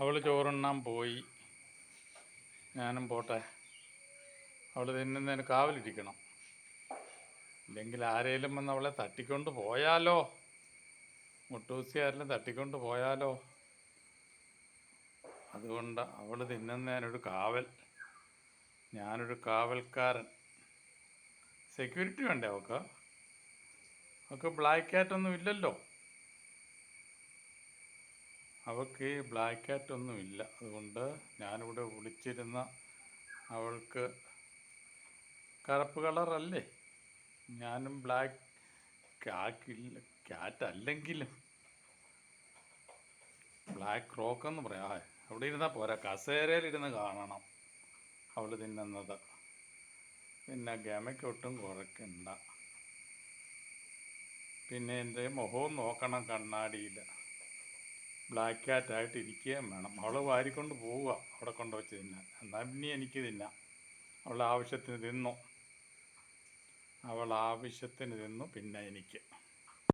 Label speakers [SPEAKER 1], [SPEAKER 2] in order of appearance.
[SPEAKER 1] അവൾ ചോറുണ്ണാൻ പോയി. ഞാനും പോട്ടെ. അവൾ തിന്നുന്നതിന് കാവലിരിക്കണം. ഇല്ലെങ്കിൽ ആരേലും വന്ന് അവളെ തട്ടിക്കൊണ്ട് പോയാലോ? മുട്ടൂസി ആരെങ്കിലും തട്ടിക്കൊണ്ട് പോയാലോ? അതുകൊണ്ട് അവൾ തിന്നുന്നതിനൊരു കാവൽ ഞാനൊരു കാവൽക്കാരൻ. സെക്യൂരിറ്റി വേണ്ടേ അവൾക്ക്? അവൾക്ക് ബ്ലാക്ക് ക്യാറ്റ് ഒന്നും ഇല്ലല്ലോ. അവൾക്ക് ബ്ലാക്ക് ക്യാറ്റ് ഒന്നുമില്ല അതുകൊണ്ട് ഞാനിവിടെ വിളിച്ചിരുന്ന അവൾക്ക് കറുപ്പ് കളറല്ലേ ഞാനും ബ്ലാക്ക് കാക്കില്ല ക്യാറ്റ് അല്ലെങ്കിലും ബ്ലാക്ക് റോക്ക് എന്ന് പറയാം. അവിടെ ഇരുന്നാൽ പോരാ. കസേരയിലിരുന്ന് കാണണം അവൾ തിന്നുന്നത്. പിന്നെ ഗമയ്ക്കൊട്ടും കുറയ്ക്കണ്ട. പിന്നെ എന്റെ മുഖവും നോക്കണം കണ്ണാടിയിൽ ബ്ലാക്ക് ക്യാറ്റ് ആയിട്ട് ഇരിക്കുകയും വേണം. അവൾ വാരിക്കൊണ്ട് പോവുക അവിടെ കൊണ്ട് വെച്ച് തിന്നാൻ. എന്നാൽ പിന്നെ എനിക്ക് തിന്നാം. അവൾ ആവശ്യത്തിന് തിന്നു. അവൾ ആവശ്യത്തിന് തിന്നു പിന്നെ എനിക്ക്.